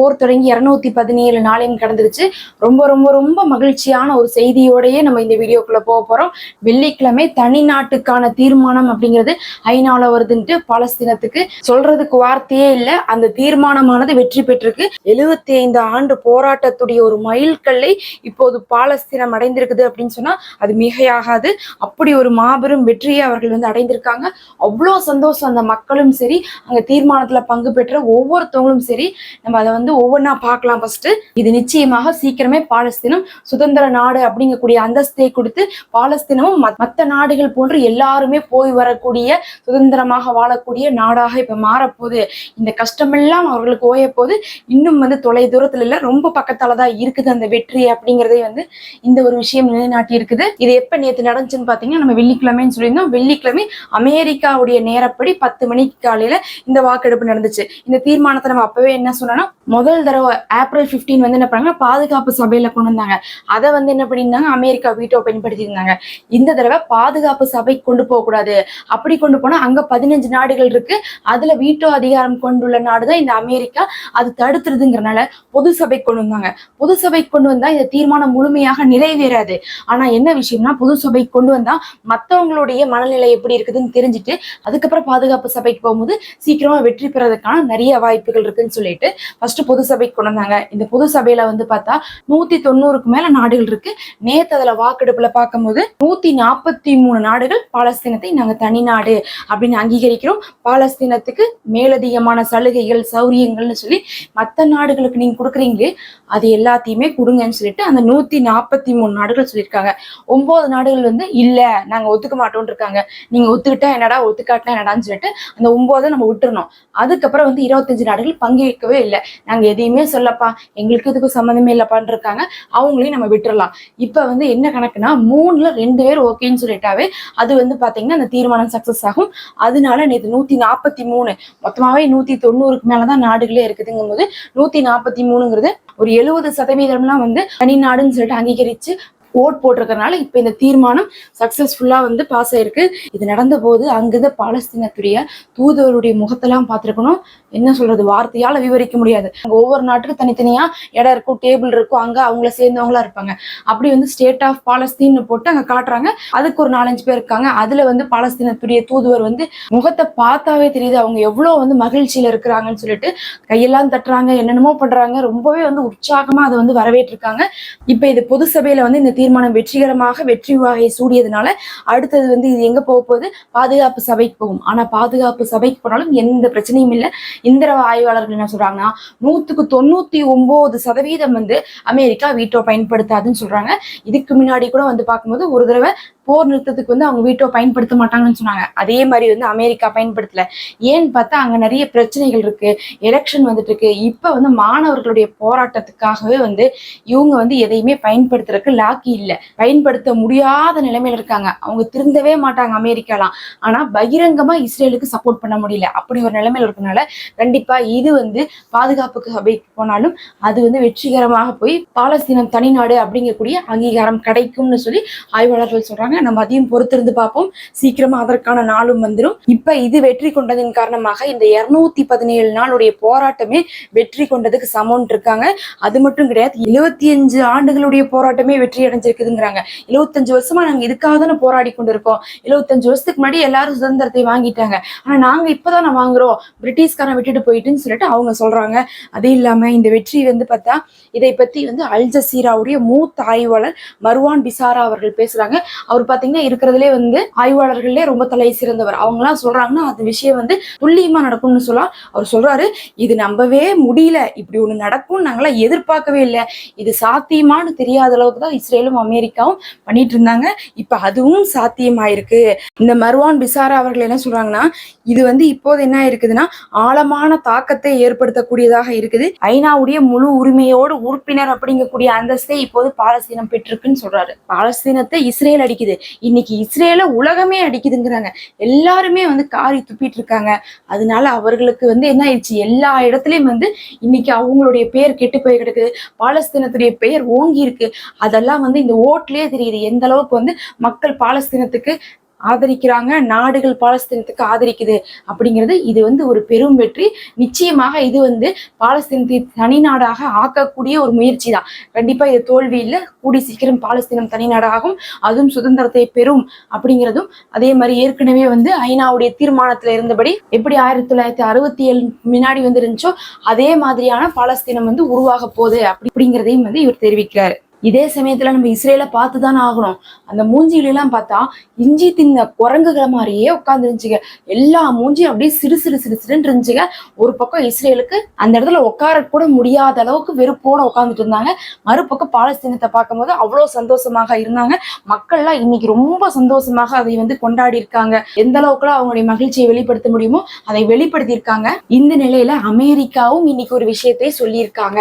போர் தொடங்கி இருநூத்தி பதினேழு நாளையும் கடந்துருச்சு. ரொம்ப ரொம்ப ரொம்ப மகிழ்ச்சியான ஒரு செய்தியோடயே நம்ம இந்த வீடியோக்குள்ள போக போறோம். வெள்ளிக்கிழமை தனி நாட்டுக்கான தீர்மானம் அப்படிங்கிறது ஐநாவில் வருதுன்ட்டு பாலஸ்தீனத்துக்கு சொல்றதுக்கு வார்த்தையே இல்லை. அந்த தீர்மானமானது வெற்றி பெற்றிருக்கு. எழுபத்தி ஐந்து ஆண்டு போராட்டத்துடைய ஒரு மைல்கல்லை இப்போது பாலஸ்தீனம் அடைந்திருக்குது அப்படின்னு சொன்னா அது மிகையாகாது. அப்படி ஒரு மாபெரும் வெற்றியை அவர்கள் வந்து அடைந்திருக்காங்க. அவ்வளோ சந்தோஷம் அந்த மக்களும் சரி அங்க தீர்மானத்துல பங்கு பெற்ற ஒவ்வொருத்தவங்களும் சரி நம்ம அதை வந்து ஒவ்வொன்றா பார்க்கலாம் ஃபர்ஸ்ட் இது நிச்சயமாக சீக்கிரமே பாலஸ்தீனம் சுதந்திர நாடு அப்படிங்கக்கூடிய அந்தஸ்தை கொடுத்து பாலஸ்தீனமும் மற்ற நாடுகள் போன்று எல்லாருமே போய் வரக்கூடிய சுதந்திரமாக வாழக்கூடிய நாடாக இப்ப மாறப்போகுது. இந்த கஷ்டமெல்லாம் அவர்களுக்கு ஓய போது இன்னும் வந்து தொலை தூரத்துல இல்ல ரொம்ப பக்கத்தால தான் இருக்குது அந்த வெற்றி அப்படிங்கறதே வந்து இந்த ஒரு விஷயம் நிலைநாட்டி இருக்குது இது எப்ப நேத்து நடந்துச்சுன்னு பாத்தீங்கன்னா நம்ம வெள்ளிக்கிழமைன்னு சொல்லியிருந்தோம். வெள்ளிக்கிழமை அமெரிக்காவுடைய நேரப்படி பத்து மணிக்கு காலையில இந்த வாக்கெடுப்பு நடந்துச்சு. இந்த தீர்மானத்தை நம்ம அப்பவே என்ன சொன்னோம்னா முதல் தடவை ஏப்ரல் 15 வந்து என்ன பண்ணாங்க? பாதுகாப்பு சபையில கொண்டு வந்தாங்க. அதை வந்து என்ன பண்ணியிருந்தாங்க? அமெரிக்கா வீட்டோ பயன்படுத்தியிருந்தாங்க இந்த தடவை பாதுகாப்பு சபைக்கு கொண்டு போக கூடாது. அப்படி கொண்டு போனா அங்க பதினஞ்சு நாடுகள் இருக்கு. அதுல வீட்டோ அதிகாரம் கொண்டுள்ள நாடுதான் இந்த அமெரிக்கா. அது தடுத்துருதுங்கிறனால பொது சபை கொண்டு வந்தாங்க. பொது சபைக்கு கொண்டு வந்தா இந்த தீர்மானம் முழுமையாக நிறைவேறாது. ஆனா என்ன விஷயம்னா பொது சபைக்கு கொண்டு வந்தா மத்தவங்களுடைய மனநிலை எப்படி இருக்குதுன்னு தெரிஞ்சுட்டு அதுக்கப்புறம் பாதுகாப்பு சபைக்கு போகும்போது சீக்கிரமா வெற்றி பெறதுக்கான நிறைய வாய்ப்புகள் இருக்குன்னு சொல்லிட்டு ஃபர்ஸ்ட் பொது சபைக்கு கொண்டு வந்தாங்க. இந்த பொது சபையில வந்து பார்த்தா நூத்தி தொண்ணூறுக்கு மேல நாடுகள் இருக்கு. நேத்து அதுல வாக்கெடுப்புல பார்க்கும்போது நூத்தி நாற்பத்தி மூணு நாடுகள் பாலஸ்தீனத்தை நாங்க தனி நாடு அப்படின்னு அங்கீகரிக்கிறோம். பாலஸ்தீனத்துக்கு மேலதிகமான சலுகைகள் சௌரியங்கள்னு சொல்லி மற்ற நாடுகளுக்கு நீங்க கொடுக்குறீங்களே அது எல்லாத்தையுமே கொடுங்கன்னு சொல்லிட்டு அந்த நூத்தி நாற்பத்தி மூணு நாடுகள் சொல்லியிருக்காங்க. ஒன்பது நாடுகள் வந்து இல்ல நாங்க ஒத்துக்க மாட்டோம்னு இருக்காங்க. நீங்க ஒத்துக்கிட்டா என்னடா ஒத்துக்காட்டினா என்னடான்னு சொல்லிட்டு அந்த ஒன்பதை நம்ம விட்டுறணும். அதுக்கப்புறம் வந்து இருபத்தஞ்சு நாடுகள் பங்கேற்கவே இல்லை. நாங்க எதையுமே சொல்லப்பா எங்களுக்கு இதுக்கு சம்மந்தமே இல்லப்பான்னு இருக்காங்க. அவங்களையும் நம்ம விட்டுறலாம். இப்ப வந்து என்ன கணக்குனா மூணுல ரெண்டு பேர் ஓகேன்னு சொல்லிட்டாவே அது வந்து பாத்தீங்கன்னா அந்த தீர்மானம் சக்சஸ் ஆகும். அதனால நேற்று நூத்தி நாற்பத்தி மூணு மொத்தமாவே நூத்தி தொண்ணூறுக்கு மேலதான் நாடுகளே இருக்குதுங்கும் போது நூத்தி நாற்பத்தி மூணுங்கிறது ஒரு எழுபது சதவீதம்லாம் வந்து தனி நாடுன்னு சொல்லிட்டு அங்கீகரிச்சு ஓட் போட்டிருக்கறனால இப்ப இந்த தீர்மானம் சக்சஸ்ஃபுல்லா வந்து பாஸ் ஆயிருக்கு. இது நடந்த போது அங்கிருந்து பாலஸ்தீனத்துடைய தூதுவருடைய முகத்தெல்லாம் பார்த்திருக்கணும். என்ன சொல்றது? வார்த்தையால் விவரிக்க முடியாது. அங்க ஒவ்வொரு நாட்டுக்கு தனித்தனியா இடம் இருக்கும் டேபிள் இருக்கும். அங்க அவங்கள சேர்ந்தவங்களா இருப்பாங்க. அப்படி வந்து ஸ்டேட் ஆஃப் பாலஸ்தீன் போட்டு அங்க காட்டுறாங்க. அதுக்கு ஒரு நாலஞ்சு பேர் இருக்காங்க. அதுல வந்து பாலஸ்தீனத்துடைய தூதுவர் வந்து முகத்தை பார்த்தாவே தெரியுது. அவங்க எவ்வளவு வந்து மகிழ்ச்சியில இருக்கிறாங்கன்னு சொல்லிட்டு கையெல்லாம் தட்டுறாங்க என்னென்னமோ பண்றாங்க. ரொம்பவே வந்து உற்சாகமா அதை வந்து வரவேற்றிருக்காங்க. இப்ப இது பொது சபையில வந்து இந்த தீர்மானம் வெற்றிகரமாக வெற்றி வாகையை சூடியதுனால அடுத்தது வந்து இது எங்க போக போகுது? பாதுகாப்பு சபைக்கு போகும். ஆனா பாதுகாப்பு சபைக்கு போனாலும் எந்த பிரச்சனையும் இல்லை. இந்திர ஆய்வாளர்கள் என்ன சொல்றாங்கன்னா நூத்துக்கு தொண்ணூத்தி ஒன்பது சதவீதம் வந்து அமெரிக்கா வீட்டோ பயன்படுத்தாதுன்னு சொல்றாங்க. இதுக்கு முன்னாடி கூட வந்து பார்க்கும்போது ஒரு தடவை போர் நிறுத்தத்துக்கு வந்து அவங்க வீட்டோ பயன்படுத்த மாட்டாங்கன்னு சொன்னாங்க. அதே மாதிரி வந்து அமெரிக்கா பயன்படுத்தல. ஏன்னு பார்த்தா அங்க நிறைய பிரச்சனைகள் இருக்கு. எலெக்ஷன் வந்துட்டு இருக்கு. இப்ப வந்து மாணவர்களுடைய போராட்டத்துக்காகவே வந்து இவங்க வந்து எதையுமே பயன்படுத்துறதுக்கு லாக்கி இல்லை. பயன்படுத்த முடியாத நிலைமையில இருக்காங்க. அவங்க திருந்தவே மாட்டாங்க அமெரிக்காலாம். ஆனா பகிரங்கமா இஸ்ரேலுக்கு சப்போர்ட் பண்ண முடியல. அப்படி ஒரு நிலைமையில இருக்கனால கண்டிப்பா இது வந்து பாதுகாப்புக்கு சபைக்கு போனாலும் அது வந்து வெற்றிகரமாக போய் பாலஸ்தீனம் தனிநாடு அப்படிங்கக்கூடிய அங்கீகாரம் கிடைக்கும்னு சொல்லி ஆய்வாளர்கள் சொல்றாங்க. நம்ம அதையும் பொறுத்திருந்து பார்ப்போம். சீக்கிரமா அதற்கான நாளும் வந்துடும் இப்ப இது வெற்றி கொண்டதின் காரணமாக இந்த இருநூத்தி பதினேழு நாளுடைய போராட்டமே வெற்றி கொண்டதுக்கு சமம்னு இருக்காங்க. அது மட்டும் கிடையாது எழுபத்தி அஞ்சு ஆண்டுகளுடைய போராட்டமே வெற்றி அடைஞ்சிருக்குதுங்கிறாங்க. எழுபத்தஞ்சு வருஷமா நாங்க இதுக்காக தானே போராடி கொண்டிருக்கோம். எழுபத்தஞ்சு வருஷத்துக்கு முன்னாடி எல்லாரும் சுதந்திரத்தை வாங்கிட்டாங்க. ஆனா நாங்க இப்பதானே வாங்குறோம். பிரிட்டிஷ்காரன் விட்டுட்டு போயிட்டுன்னு சொல்லிட்டு அவங்க சொல்றாங்க. அது இல்லாம இந்த வெற்றி வந்து பார்த்தா இதை பத்தி வந்து அல் ஜசீராவுடைய மூத்த ஆய்வாளர் மருவான் பிசாரா அவர்கள் பேசுறாங்க. அவர் பாத்தீங்கன்னா இருக்கிறதுலே வந்து ஆய்வாளர்களே ரொம்ப தலை சிறந்தவர். அவங்க எல்லாம் சொல்றாங்கன்னா அந்த விஷயம் வந்து துல்லியமா நடக்கும்னு சொல்லலாம் அவர் சொல்றாரு. இது நம்பவே முடியல. இப்படி ஒண்ணு நடக்கும்னு நாங்களாம் எதிர்பார்க்கவே இல்லை. இது சாத்தியமான்னு தெரியாத அளவுக்கு தான் இஸ்ரேலும் அமெரிக்காவும் பண்ணிட்டு இருந்தாங்க. இப்ப அதுவும் சாத்தியமாயிருக்கு. இந்த மர்வான் பிசாரா அவர்கள் என்ன சொல்றாங்கன்னா இது வந்து இப்போது என்ன இருக்குதுன்னா ஆழமான தாக்கத்தை ஏற்படுத்தக்கூடியதாக இருக்குது. ஐநாவுடைய முழு உரிமையோடு உறுப்பினர் அப்படிங்கக்கூடிய அந்தஸ்தை இப்போது பாலஸ்தீனம் பெற்றிருக்குன்னு சொல்றாரு. பாலஸ்தீனத்தை இஸ்ரேல் அடிக்குது. இன்னைக்கு இஸ்ரேல உலகமே அடிக்குதுங்கிறாங்க. எல்லாருமே வந்து காரி துப்பிட்டு இருக்காங்க அதனால அவர்களுக்கு வந்து என்ன ஆயிடுச்சு? எல்லா இடத்துலயும் வந்து இன்னைக்கு அவங்களுடைய பேர் கெட்டு போய் கிடக்குது. பாலஸ்தீனத்துடைய பெயர் ஓங்கி இருக்கு. அதெல்லாம் வந்து இந்த ஓட்லயே தெரியுது. எந்த அளவுக்கு வந்து மக்கள் பாலஸ்தீனத்துக்கு ஆதரிக்கிறாங்க நாடுகள் பாலஸ்தீனத்துக்கு ஆதரிக்குது அப்படிங்கிறது இது வந்து ஒரு பெரும் வெற்றி. நிச்சயமாக இது வந்து பாலஸ்தீனத்தை தனி நாடாக ஆக்கக்கூடிய ஒரு முயற்சி தான் கண்டிப்பா இது தோல்வி இல்லை கூடி சீக்கிரம் பாலஸ்தீனம் தனி நாடாகும் அதுவும் சுதந்திரத்தை பெறும் அப்படிங்கிறதும் அதே மாதிரி ஏற்கனவே வந்து ஐநாவுடைய தீர்மானத்துல இருந்தபடி எப்படி ஆயிரத்தி தொள்ளாயிரத்தி அறுபத்தி ஏழு முன்னாடி வந்து இருந்துச்சோ அதே மாதிரியான பாலஸ்தீனம் வந்து உருவாக போகுது அப்படி அப்படிங்கிறதையும் வந்து இவர் தெரிவிக்கிறார். இதே சமயத்துல நம்ம இஸ்ரேலை பார்த்து தானே ஆகணும். அந்த மூஞ்சிகளெல்லாம் பார்த்தா இஞ்சி தின்ன குரங்குகளை மாதிரியே உட்காந்துருந்துச்சுங்க எல்லா மூஞ்சியும் அப்படியே சிறு சிறு சிறு சிறுன்னு இருந்துச்சுங்க. ஒரு பக்கம் இஸ்ரேலுக்கு அந்த இடத்துல உட்கார கூட முடியாத அளவுக்கு வெறுப்போட உட்காந்துட்டு இருந்தாங்க. மறுபக்கம் பாலஸ்தீனத்தை பார்க்கும்போது அவ்வளோ சந்தோஷமாக இருந்தாங்க. மக்கள்லாம் இன்னைக்கு ரொம்ப சந்தோஷமாக அதை வந்து கொண்டாடி இருக்காங்க எந்த அளவுக்குலாம் அவங்களுடைய மகிழ்ச்சியை வெளிப்படுத்த முடியுமோ அதை வெளிப்படுத்தியிருக்காங்க. இந்த நிலையில அமெரிக்காவும் இன்னைக்கு ஒரு விஷயத்தை சொல்லியிருக்காங்க.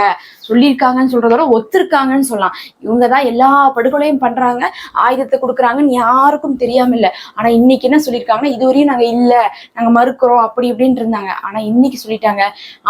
சொல்லியிருக்காங்கன்னு சொல்றதோட ஒத்துருக்காங்கன்னு சொல்லலாம். இவங்க தான் எல்லா படுகொலையும் பண்றாங்க. ஆயுதத்தை கொடுக்குறாங்கன்னு யாருக்கும் தெரியாம இல்லை ஆனா இன்னைக்கு என்ன சொல்லியிருக்காங்கன்னா இதுவரையும் நாங்க இல்ல நாங்க மறுக்கிறோம் அப்படி இப்படின்னு இருந்தாங்க. ஆனா இன்னைக்கு சொல்லிட்டாங்க.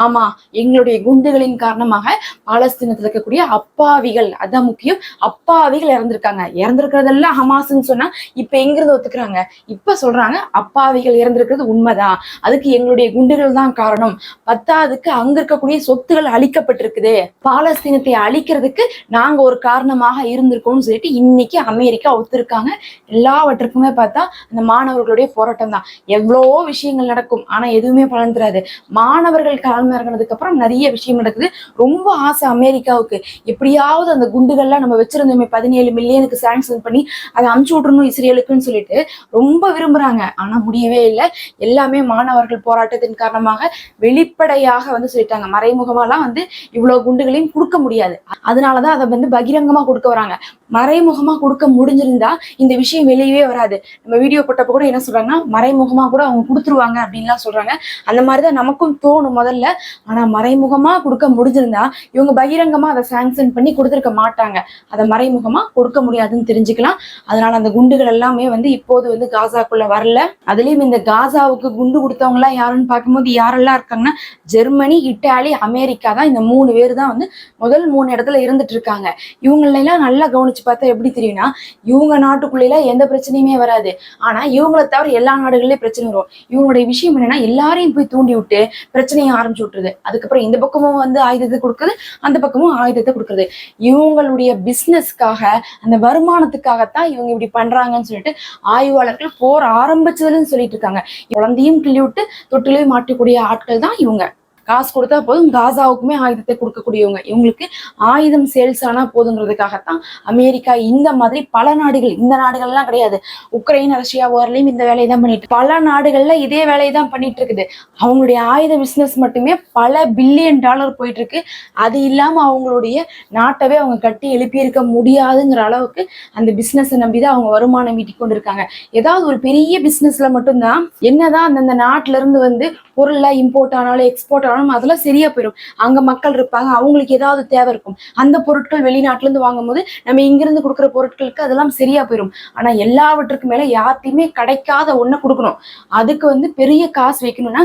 ஆமா எங்களுடைய குண்டுகளின் காரணமாக பாலஸ்தீனத்தில் இருக்கக்கூடிய அப்பாவிகள் அதான் முக்கியம் அப்பாவிகள் இறந்திருக்காங்க. இறந்திருக்கிறதெல்லாம் ஹமாஸ்ன்னு சொன்னா இப்ப எங்கிருந்து ஒத்துக்கிறாங்க? இப்ப சொல்றாங்க அப்பாவிகள் இறந்திருக்கிறது உண்மைதான். அதுக்கு எங்களுடைய குண்டுகள் தான் காரணம். பத்தாவதுக்கு அங்க இருக்கக்கூடிய சொத்துகள் அழிக்கப்பட்டிருக்குது. பாலஸ்தீனத்தை அழிக்கிறதுக்கு நாங்க ஒரு காரணமாக இருந்திருக்கும்னு சொல்லிட்டு இன்னைக்கு அமெரிக்கா ஒத்துருக்காங்க. எல்லாவற்றுக்குமே பார்த்தா அந்த மாணவர்களுடைய போராட்டம் தான். எவ்வளவோ விஷயங்கள் நடக்கும் ஆனா எதுவுமே பலன் தராது. மாணவர்கள் களமிறங்கினதுக்கு அப்புறம் நிறைய விஷயம் நடக்குது. ரொம்ப ஆசை அமெரிக்காவுக்கு. எப்படியாவது அந்த குண்டுகள்லாம் நம்ம வச்சிருந்தோமே பதினேழு மில்லியனுக்கு சாங்ஷன் பண்ணி அதை அனுப்பிச்சு விட்றணும் இஸ்ரேலுக்குன்னு சொல்லிட்டு ரொம்ப விரும்புறாங்க. ஆனா முடியவே இல்லை. எல்லாமே மாணவர்கள் போராட்டத்தின் காரணமாக வெளிப்படையாக வந்து சொல்லிட்டாங்க. மறைமுகமாலாம் வந்து இவ்வளவு குண்டுகளையும் கொடுக்க முடியாது. அதனாலதான் அதை வந்து பகிரங்கமா கொடுக்க வராங்க. மறைமுகமா கொடுக்க முடிஞ்சிருந்தா இந்த விஷயம் வெளியவே வராது. நம்ம வீடியோ போட்டப்ப கூட என்ன சொல்றாங்கன்னா மறைமுகமா கூட அவங்க கொடுத்துருவாங்க அப்படின்லாம் சொல்றாங்க. அந்த மாதிரிதான் நமக்கும் தோணும் முதல்ல. ஆனா மறைமுகமா கொடுக்க முடிஞ்சிருந்தா இவங்க பகிரங்கமா அதை சாங்ஷன் பண்ணி கொடுத்துருக்க மாட்டாங்க. அதை மறைமுகமா கொடுக்க முடியாதுன்னு தெரிஞ்சுக்கலாம். அதனால அந்த குண்டுகள் எல்லாமே வந்து இப்போது வந்து காசாக்குள்ள வரல. அதுலயும் இந்த காசாவுக்கு குண்டு கொடுத்தவங்க எல்லாம் யாருன்னு பார்க்கும்போது யாரெல்லாம் இருக்காங்கன்னா ஜெர்மனி இட்டாலி அமெரிக்கா தான் இந்த மூணு பேர் தான் வந்து முதல் மூணு இடத்துல இருந்துட்டு இருக்காங்க. இவங்களெல்லாம் நல்லா கவனிச்சு பார்த்தா எப்படி தெரியும்னா இவங்க நாட்டுக்குள்ளேலாம் எந்த பிரச்சனையுமே வராது. ஆனா இவங்கள தவிர எல்லா நாடுகள்லயும் பிரச்சனை வரும். இவங்களுடைய விஷயம் என்னன்னா எல்லாரையும் போய் தூண்டி விட்டு பிரச்சனையை ஆரம்பிச்சு விட்டுருது. அதுக்கப்புறம் இந்த பக்கமும் வந்து ஆயுதத்தை கொடுக்குறது அந்த பக்கமும் ஆயுதத்தை கொடுக்குறது. இவங்களுடைய பிசினஸ்க்காக அந்த வருமானத்துக்காகத்தான் இவங்க இப்படி பண்றாங்கன்னு சொல்லிட்டு ஆய்வாளர்கள் போர் ஆரம்பிச்சதுன்னு சொல்லிட்டு இருக்காங்க. குழந்தையும் கிள்ளி விட்டு தொட்டிலையும் மாட்டக்கூடிய ஆட்கள் தான் இவங்க. காசு கொடுத்தா போதும் காசாவுக்குமே ஆயுதத்தை கொடுக்கக்கூடியவங்க. இவங்களுக்கு ஆயுதம் சேல்ஸ் ஆனா போதுங்கிறதுக்காகத்தான். அமெரிக்கா இந்த மாதிரி பல நாடுகள் இந்த நாடுகள்லாம் கிடையாது. உக்ரைன் ரஷ்யா வார்லயும் இந்த வேலையை தான் பண்ணிட்டு பல நாடுகள்ல இதே வேலையை தான் பண்ணிட்டு இருக்குது. அவங்களுடைய ஆயுத பிசினஸ் மட்டுமே பல பில்லியன் டாலர் போயிட்டு இருக்கு. அது இல்லாம அவங்களுடைய நாட்டவே அவங்க கட்டி எழுப்பியிருக்க முடியாதுங்கிற அளவுக்கு அந்த பிசினஸை நம்பி தான் அவங்க வருமானம் ஈட்டி கொண்டிருக்காங்க. ஏதாவது ஒரு பெரிய பிசினஸ்ல மட்டும்தான் என்னதான் அந்தந்த நாட்டுல இருந்து வந்து பொருள்லாம் இம்போர்ட் ஆனாலும் எக்ஸ்போர்ட் ஆனாலும் அதெல்லாம் சரியா போயிடும் அங்க மக்கள் இருப்பாங்க அவங்களுக்கு ஏதாவது தேவை இருக்கும். அந்த பொருட்கள் வெளிநாட்டுல இருந்து வாங்கும்போது நம்ம இங்கிருந்து கொடுக்குற பொருட்களுக்கு அதெல்லாம் சரியா போயிடும் ஆனா எல்லாவற்றுக்கு மேல யார்த்தையுமே கிடைக்காத ஒண்ணு கொடுக்கணும். அதுக்கு வந்து பெரிய காசு வைக்கணும்னா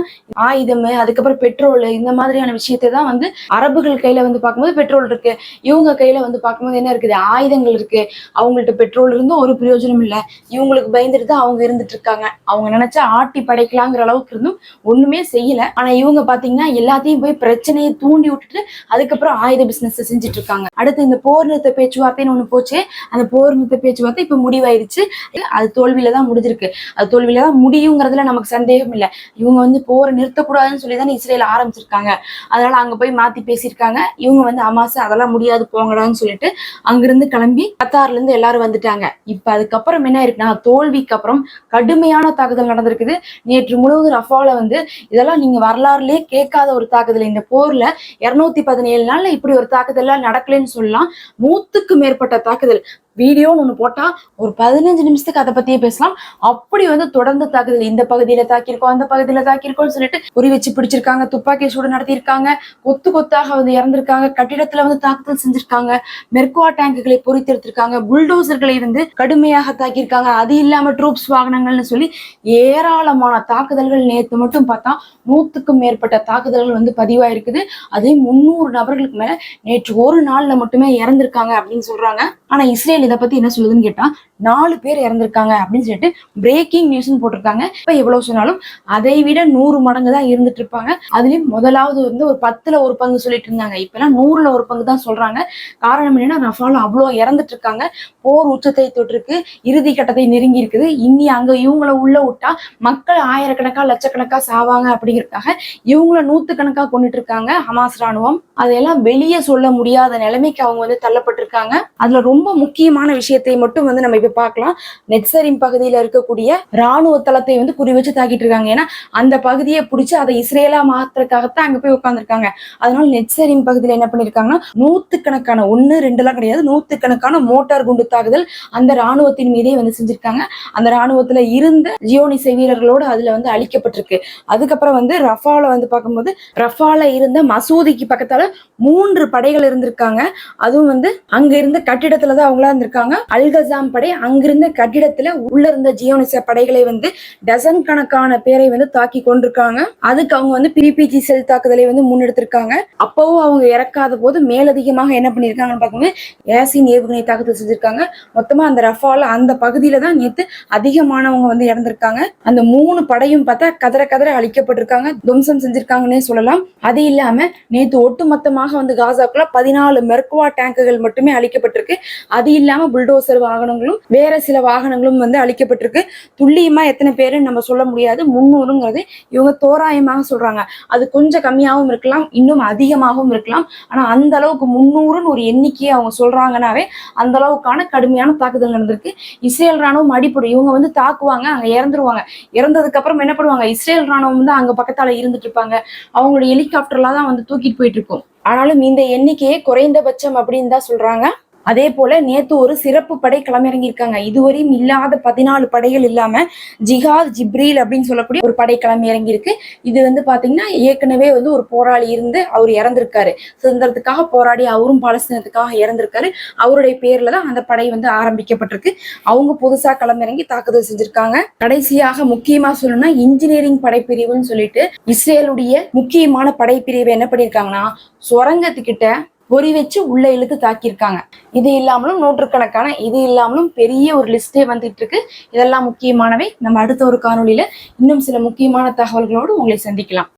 ஆயுதம் அதுக்கப்புறம் பெட்ரோல் இந்த மாதிரியான விஷயத்தை தான் வந்து அரபுகள் கையில வந்து பார்க்கும்போது பெட்ரோல் இருக்கு. இவங்க கையில வந்து பார்க்கும்போது என்ன இருக்குது? ஆயுதங்கள் இருக்கு. அவங்கள்ட்ட பெட்ரோல் இருந்தும் ஒரு பிரயோஜனம் இல்லை. இவங்களுக்கு பயந்துட்டு தான் அவங்க இருந்துட்டு இருக்காங்க. அவங்க நினைச்சா ஆட்டி படைக்கலாங்கிற அளவுக்கு இருந்தும் ஒண்ணுமே செய்யல. ஆனா இவங்க பாத்தீங்கன்னா எல்லாத்தையும் போய் பிரச்சனையை தூண்டி விட்டுட்டு அதுக்கப்புறம் ஆயுத பிசினஸ் செஞ்சுட்டு இருக்காங்க. அடுத்து இந்த போர் நிறுத்த பேச்சுவார்த்தைன்னு ஒன்று போச்சு அந்த போர் நிறுத்த பேச்சுவார்த்தை இப்போ முடிவாயிருச்சு. அது தோல்வியில தான் முடிஞ்சிருக்கு. அது தோல்வியில தான் முடியுங்கிறதுல நமக்கு சந்தேகம் இல்லை. இவங்க வந்து போரை நிறுத்தக்கூடாதுன்னு சொல்லி தானே இஸ்ரேல் ஆரம்பிச்சிருக்காங்க. அதனால அங்க போய் மாத்தி பேசியிருக்காங்க. இவங்க வந்து அமாசை அதெல்லாம் முடியாது போங்கடான்னு சொல்லிட்டு அங்கிருந்து கிளம்பி கத்தார்ல இருந்து எல்லாரும் வந்துட்டாங்க. இப்ப அதுக்கப்புறம் என்ன இருக்குன்னா தோல்விக்கு அப்புறம் கடுமையான தாக்குதல் நடந்திருக்குது. நேற்று முழுவதும் ரஃபால வந்து இதெல்லாம் நீங்க வரலாறுலயே கேட்காத ஒரு தாக்குதல். இந்த போர்ல இருநூத்தி பதினேழு நாள்ல இப்படி ஒரு தாக்குதல் நடக்கலைன்னு சொல்லலாம். நூத்துக்கு மேற்பட்ட தாக்குதல். வீடியோன்னு ஒன்று போட்டால் ஒரு பதினஞ்சு நிமிஷத்துக்கு அதை பற்றியே பேசலாம். அப்படி வந்து தொடர்ந்து தாக்குதல் இந்த பகுதியில் தாக்கியிருக்கோம் அந்த பகுதியில் தாக்கியிருக்கோம்னு சொல்லிட்டு குறி வச்சு பிடிச்சிருக்காங்க துப்பாக்கி சூடு நடத்தியிருக்காங்க கொத்து கொத்தாக வந்து இறந்திருக்காங்க கட்டிடத்தில் வந்து தாக்குதல் செஞ்சிருக்காங்க மெர்குவா டேங்குகளை பொறித்தெடுத்திருக்காங்க புல்டோசர்களை வந்து கடுமையாக தாக்கியிருக்காங்க. அது இல்லாமல் ட்ரூப்ஸ் வாகனங்கள்னு சொல்லி ஏராளமான தாக்குதல்கள் நேற்று மட்டும் பார்த்தா நூற்றுக்கும் மேற்பட்ட தாக்குதல்கள் வந்து பதிவாயிருக்குது. அதே முந்நூறு நபர்களுக்கு மேலே நேற்று ஒரு நாளில் மட்டுமே இறந்திருக்காங்க அப்படின்னு சொல்கிறாங்க ஆனா இஸ்ரேல் இதை பத்தி என்ன சொல்லுதுன்னு கேட்டா நாலு பேர் இறந்திருக்காங்க அப்படின்னு சொல்லிட்டு பிரேக்கிங் நியூஸ்னு போட்டிருக்காங்க. இப்ப எவ்வளவு சொன்னாலும் அதை விட நூறு மடங்கு தான் இருந்துட்டு இருப்பாங்க. அதுலயும் முதலாவது வந்து ஒரு பத்துல ஒரு பங்கு சொல்லிட்டு இருந்தாங்க. இப்பெல்லாம் நூறுல ஒரு பங்கு தான் சொல்றாங்க. காரணம் என்னன்னா ரஃபால் அவ்வளோ இறந்துட்டு இருக்காங்க. போர் உச்சத்தை தொட்டிருக்கு. இறுதி கட்டத்தை நெருங்கி இருக்குது. இனி அங்க இவங்கள உள்ள விட்டா மக்கள் ஆயிரக்கணக்கா லட்சக்கணக்கா சாவாங்க அப்படிங்கறதுக்காக இவங்கள நூத்துக்கணக்கா கொண்டுட்டு இருக்காங்க ஹமாஸ் ராணுவம். அதையெல்லாம் வெளியே சொல்ல முடியாத நிலைமைக்கு அவங்க வந்து தள்ளப்பட்டிருக்காங்க. அதுல ரொம்ப ரொம்ப முக்கியமான விஷயத்தை மட்டும் வந்து நம்ம இப்ப பார்க்கலாம். நெட்சரின் பகுதியில இருக்கக்கூடிய ராணுவ தளத்தை வந்து குறி வச்சு தாக்கிட்டு இருக்காங்க. ஏன்னா அந்த பகுதியை பிடிச்சி அதை இஸ்ரேலா மாத்துறதுக்காகத்தான் அங்க போய் உட்காந்துருக்காங்க அதனால நெட்சரின் பகுதியில என்ன பண்ணியிருக்காங்கன்னா நூற்றுக்கணக்கான ஒன்று ரெண்டுலாம் கிடையாது நூத்துக்கணக்கான மோட்டார் குண்டு தாக்குதல் அந்த ராணுவத்தின் மீதே வந்து செஞ்சிருக்காங்க. அந்த ராணுவத்துல இருந்த ஜியோனிசை வீரர்களோடு அதுல வந்து அழிக்கப்பட்டிருக்கு. அதுக்கப்புறம் வந்து ரஃபால வந்து பார்க்கும்போது ரஃபால இருந்த மசூதிக்கு பக்கத்தால மூன்று படைகள் இருந்திருக்காங்க. அதுவும் வந்து அங்க இருந்த கட்டிடத்துல தான் அவங்களா இருந்திருக்காங்க. அல்கசாம் படை அங்கிருந்த கட்டிடத்துல உள்ள இருந்த ஜியோனிச படைகளை வந்து டசன் கணக்கான பேரை வந்து தாக்கி கொண்டிருக்காங்க. அதுக்கு அவங்க வந்து பிபிஜி செல் தாக்குதலை வந்து முன்னெடுத்திருக்காங்க. அப்பவும் அவங்க இறக்காத போது மேலதிகமாக என்ன பண்ணிருக்காங்கன்னு பார்க்கும்போது ஏசின் ஏவுகணை தாக்குதல் செஞ்சிருக்காங்க. மொத்தமா அந்த ரஃபால அந்த பகுதியில தான் நேத்து அதிகமானவங்க வந்து இறந்திருக்காங்க. அந்த மூணு படையும் பார்த்தா கதற கதற அழிக்கப்பட்டிருக்காங்க. துவம்சம் செஞ்சிருக்காங்கன்னே சொல்லலாம். அது இல்லாம நேத்து ஒட்டுமொத்தமாக வந்து காசாக்குள்ள பதினாலு மெர்குவா டேங்குகள் மட்டுமே அழிக்கப்பட்டிருக்கு. அது இல்லாம புல்டோசர் வாகனங்களும் வேற சில வாகனங்களும் வந்து அழிக்கப்பட்டிருக்கு. துல்லியமா எத்தனை பேருன்னு நம்ம சொல்ல முடியாது. முன்னூறுங்கிறது இவங்க தோராயமாக சொல்றாங்க. அது கொஞ்சம் கம்மியாகவும் இருக்கலாம் இன்னும் அதிகமாகவும் இருக்கலாம். ஆனா அந்த அளவுக்கு முன்னூறுன்னு ஒரு எண்ணிக்கையை அவங்க சொல்றாங்கன்னாவே அந்த அளவுக்கான கடுமையான தாக்குதல் நடந்திருக்கு. இஸ்ரேல் ராணுவம் அடிப்படை இவங்க வந்து தாக்குவாங்க அங்க இறந்துருவாங்க. இறந்ததுக்கு அப்புறம் என்ன பண்ணுவாங்க? இஸ்ரேல் ராணுவம் வந்து அங்க பக்கத்தால இருந்துட்டு இருப்பாங்க. அவங்களோட ஹெலிகாப்டர்லாம் தான் வந்து தூக்கிட்டு போயிட்டு இருக்கும். ஆனாலும் இந்த எண்ணிக்கையே குறைந்தபட்சம் அப்படின்னு தான் சொல்றாங்க. அதே போல நேத்து ஒரு சிறப்பு படை களமிறங்கியிருக்காங்க. இதுவரையும் இல்லாத பதினாலு படைகள் இல்லாம ஜிஹாத் ஜிப்ரீல் அப்படின்னு சொல்லக்கூடிய ஒரு படை களமிறங்கியிருக்கு. இது வந்து பாத்தீங்கன்னா ஏற்கனவே வந்து ஒரு போராளி இருந்து அவர் இறந்திருக்காரு. சுதந்திரத்துக்காக போராடி அவரும் பாலஸ்தீனத்துக்காக இறந்திருக்காரு. அவருடைய பேர்ல தான் அந்த படை வந்து ஆரம்பிக்கப்பட்டிருக்கு. அவங்க புதுசா களமிறங்கி தாக்குதல் செஞ்சிருக்காங்க. கடைசியாக முக்கியமா சொல்லணும்னா இன்ஜினியரிங் படைப்பிரிவுன்னு சொல்லிட்டு இஸ்ரேலுடைய முக்கியமான படைப்பிரிவு என்ன பண்ணிருக்காங்கன்னா சுரங்கத்துக்கிட்ட பொறி வச்சு உள்ள இழுத்து தாக்கியிருக்காங்க. இது இல்லாமலும் நூற்றுக்கணக்கான இது இல்லாமலும் பெரிய ஒரு லிஸ்டே வந்துட்டு இருக்கு இதெல்லாம் முக்கியமானவை. நம்ம அடுத்த ஒரு காணொளியில இன்னும் சில முக்கியமான தகவல்களோடு உங்களை சந்திக்கலாம்.